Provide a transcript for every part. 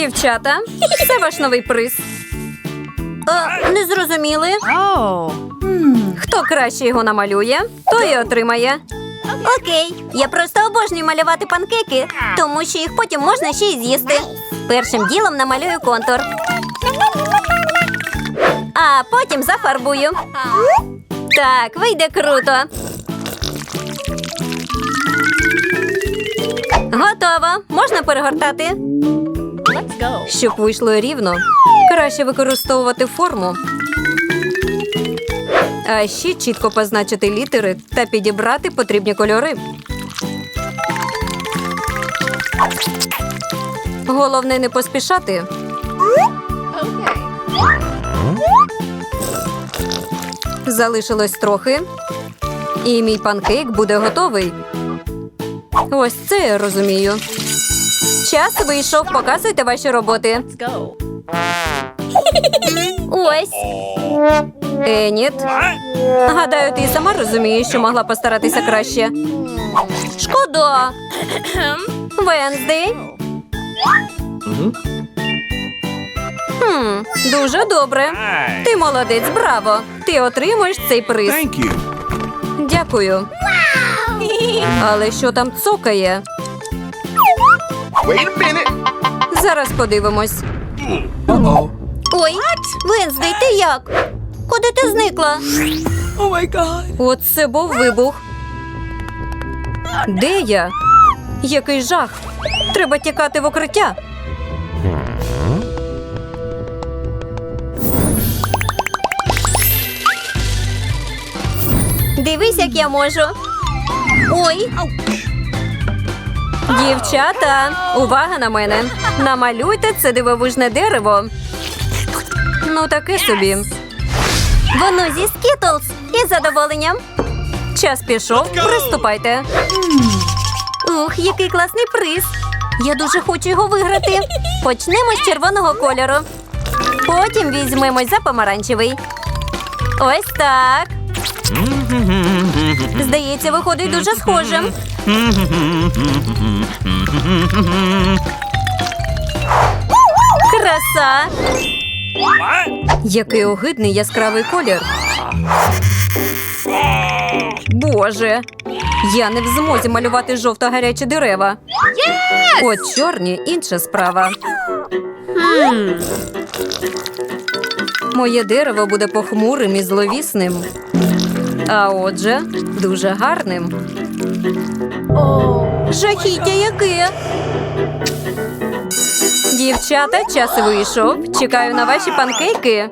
Дівчата, це ваш новий приз. О, не зрозуміли. Хто краще його намалює, той і отримає. Окей, я просто обожнюю малювати панкейки, тому що їх потім можна ще й з'їсти. Першим ділом намалюю контур. А потім зафарбую. Так, вийде круто. Готово. Можна перегортати. Щоб вийшло рівно, краще використовувати форму. А ще чітко позначити літери та підібрати потрібні кольори. Головне не поспішати. Залишилось трохи, і мій панкейк буде готовий. Ось це я розумію. Час вийшов, показуйте ваші роботи. Ось. Еніт. Гадаю, ти сама розумієш, що могла постаратися краще. Шкода. Венздей. Хм, дуже добре. Ти молодець, браво. Ти отримуєш цей приз. Дякую. Але що там цокає? Wait a minute. Зараз подивимось. Uh-oh. Ой, Венздей, ти як? Куди ти зникла? Oh my god. Оце був вибух. Де я? Який жах. Треба тікати в укриття. Дивись, як я можу. Ой. Дівчата, увага на мене. Намалюйте це дивовижне дерево. Ну, таке собі. Воно зі Скітлз із задоволенням. Час пішов, приступайте. Ух, який класний приз. Я дуже хочу його виграти. Почнемо з червоного кольору. Потім візьмемось за помаранчевий. Ось так. Здається, виходить дуже схожим. Краса! Який огидний яскравий колір. Боже, я не в змозі малювати жовто-гарячі дерева. От чорні інша справа. Моє дерево буде похмурим і зловісним. А отже, дуже гарним. Жахіття яке. Дівчата, час вийшов. Чекаю на ваші панкейки.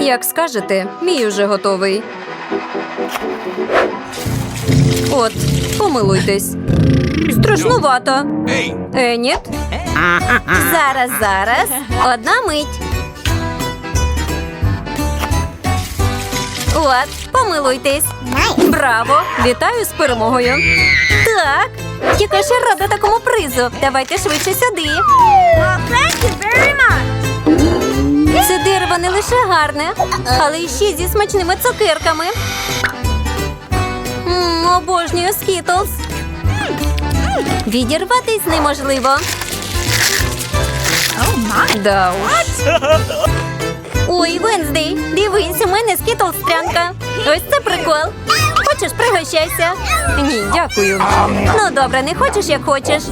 Як скажете, мій уже готовий. От, помилуйтесь. Страшнувато. Hey. Еніт. Зараз, зараз. Одна мить. От, помилуйтесь. Браво! Вітаю з перемогою. Так, яка я рада такому призу. Давайте швидше сюди. Це дерево не лише гарне, але й ще зі смачними цукерками. М, обожнюю скітлз. Відірватись неможливо. Да уж. Ой, Венздей, дивись, у мене скітл стрянка. Ось це прикол. Хочеш, пригощайся? Ні, дякую. Ну добре, не хочеш, як хочеш.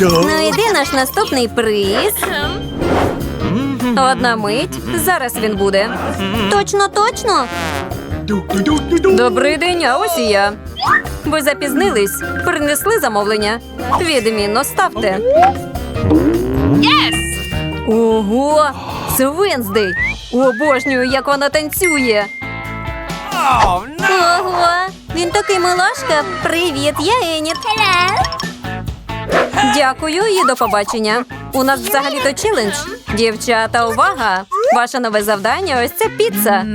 Ну, іди наш наступний приз. Одна мить. Зараз він буде. Точно, точно. Добрий день, а ось і я. Ви запізнились, принесли замовлення. Відмінно ставте. Ого! Це Венздей! Обожнюю, як вона танцює. Oh no. Ого! Він такий милашка. Привіт, я Еніт. Дякую і до побачення. У нас взагалі-то челендж. Дівчата, увага! Ваше нове завдання ось це піца.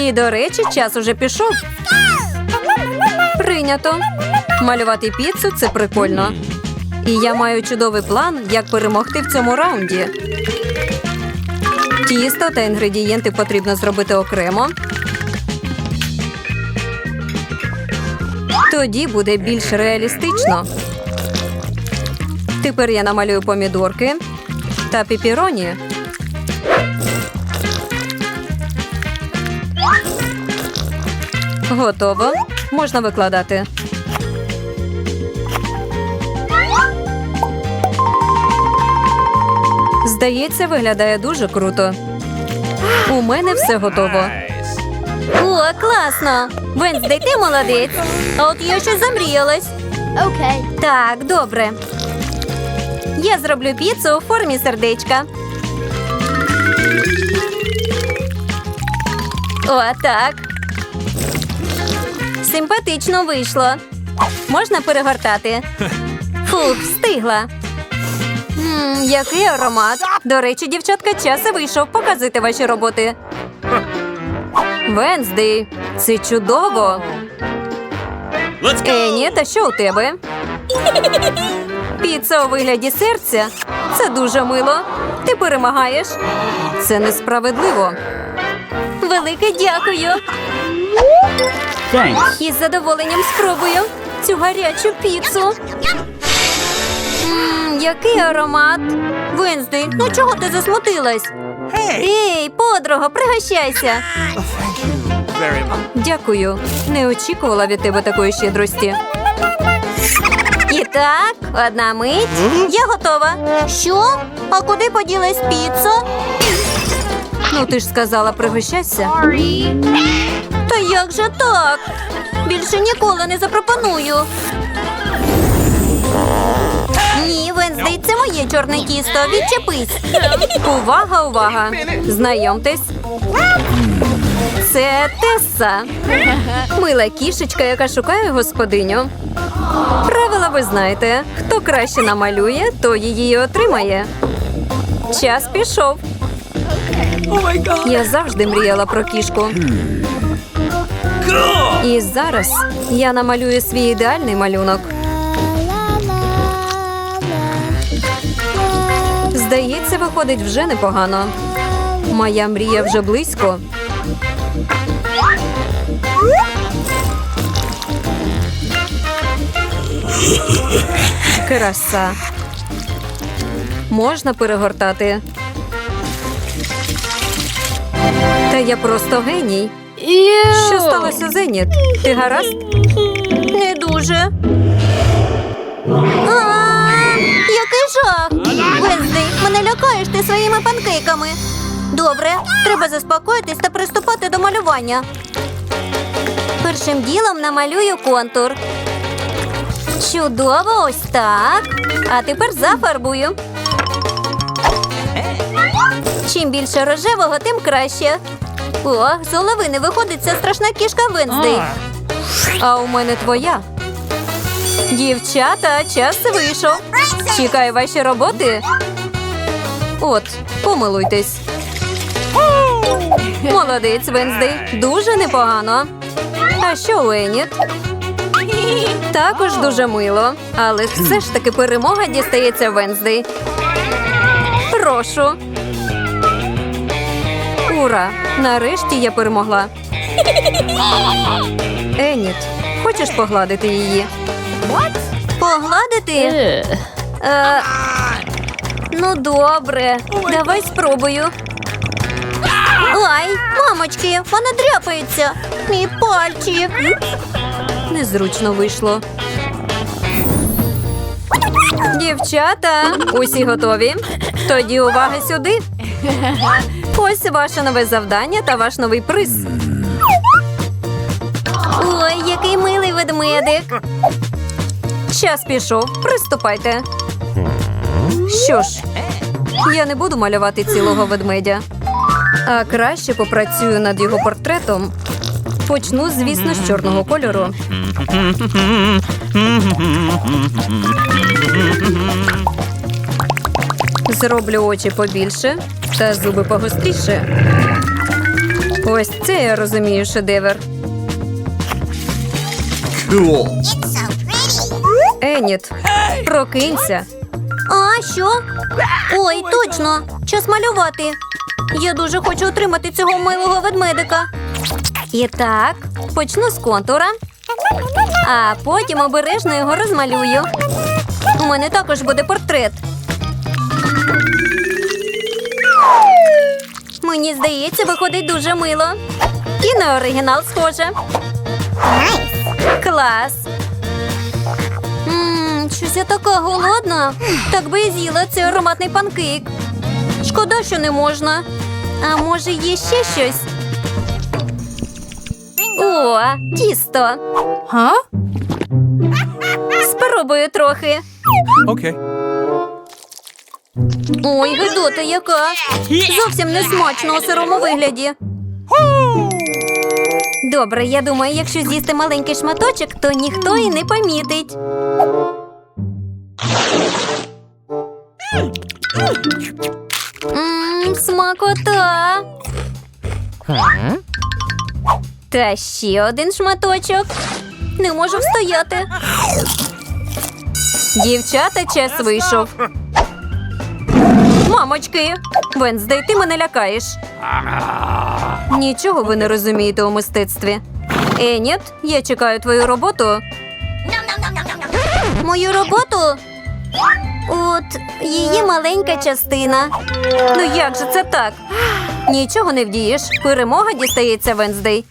І, до речі, час уже пішов. Прийнято. Малювати піцу це прикольно. І я маю чудовий план, як перемогти в цьому раунді. Тісто та інгредієнти потрібно зробити окремо. Тоді буде більш реалістично. Тепер я намалюю помідорки та піпіроні. Готово. Можна викладати. Здається, виглядає дуже круто. У мене все готово. О, класно! Венздей, ти молодець. А от я ще замріялась. Okay. Так, добре. Я зроблю піцу у формі сердечка. О, так. Симпатично вийшло. Можна перегортати. Фух, встигла. М, який аромат. До речі, дівчатка, час і вийшов. Показуйте ваші роботи. Венздей, це чудово. Ені, та що у тебе? Піца у вигляді серця. Це дуже мило. Ти перемагаєш. Це несправедливо. Велике дякую. Thanks. Із задоволенням спробую цю гарячу піцу. Який аромат. Венздей, ну чого ти засмутилась? Ей, подруга, пригощайся. Дякую. Не очікувала від тебе такої щедрості. І так, одна мить. Я готова. Що? А куди поділась піца? Ну, ти ж сказала, пригощайся. Та як же так? Більше ніколи не запропоную. Ні, Венздей, це моє чорне тісто. Відчепись. Увага, увага. Знайомтесь. Це Тесса. Мила кішечка, яка шукає господиню. Правила ви знаєте. Хто краще намалює, то її отримає. Час пішов. Я завжди мріяла про кішку. І зараз я намалюю свій ідеальний малюнок. Здається, виходить вже непогано. Моя мрія вже близько. Краса. Можна перегортати. Та я просто геній. Що сталося, Зеніт? Ти гаразд? Не дуже. А, Який жах! Лякаєш ти своїми панкейками. Добре, треба заспокоїтись та приступати до малювання. Першим ділом намалюю контур. Чудово, ось так. А тепер зафарбую. Чим більше рожевого, тим краще. О, з голови не виходить ця страшна кішка Венздей. А у мене твоя. Дівчата, час вийшов. Чекаю ваші роботи. От, помилуйтесь. Молодець, Венздей. Дуже непогано. А що у Еніт? Також дуже мило. Але все ж таки перемога дістається Венздей. Прошу. Ура! Нарешті я перемогла. Еніт, хочеш погладити її? Погладити? Е, ну, добре. Давай спробую. Ай, мамочки, вона дряпається. Мій пальчик. Незручно вийшло. Дівчата, усі готові? Тоді увага сюди. Ось ваше нове завдання та ваш новий приз. Ой, який милий ведмедик. Час пішов. Приступайте. Що ж, я не буду малювати цілого ведмедя, а краще попрацюю над його портретом. Почну, звісно, з чорного кольору. Зроблю очі побільше та зуби погостріше. Ось це я розумію шедевр. Еніт, прокинься. А що? Ой, точно, час малювати. Я дуже хочу отримати цього милого ведмедика. І так, почну з контура, а потім обережно його розмалюю. У мене також буде портрет. Мені здається, виходить дуже мило. І на оригінал схоже. Клас. Щось я така голодна. Так би і з'їла цей ароматний панкейк. Шкода, що не можна. А може, є ще щось? О, тісто. Huh? Спробую трохи. Okay. Ой, гидота яка. Зовсім не смачно у сирому вигляді. Добре, я думаю, якщо з'їсти маленький шматочок, то ніхто і не помітить. Ммм, смакота. Та ще один шматочок. Не можу встояти. Дівчата, час вийшов. Мамочки, Венздей, ти мене лякаєш. Нічого ви не розумієте у мистецтві. Еніт, я чекаю твою роботу. Мою роботу? От її маленька частина. Ну як же це так? Нічого не вдієш. Перемога дістається Венздей.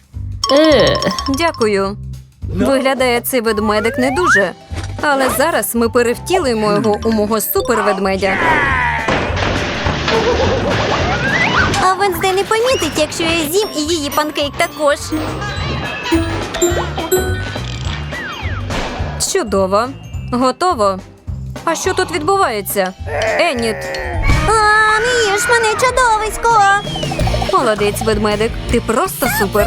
Дякую. Виглядає цей ведмедик не дуже. Але зараз ми перевтілимо його у мого суперведмедя. А Венздей не помітить, якщо я з'їм і її панкейк також. Чудово. Готово. А що тут відбувається? Еніт. А, між мене чудовисько. Молодець, ведмедик. Ти просто супер.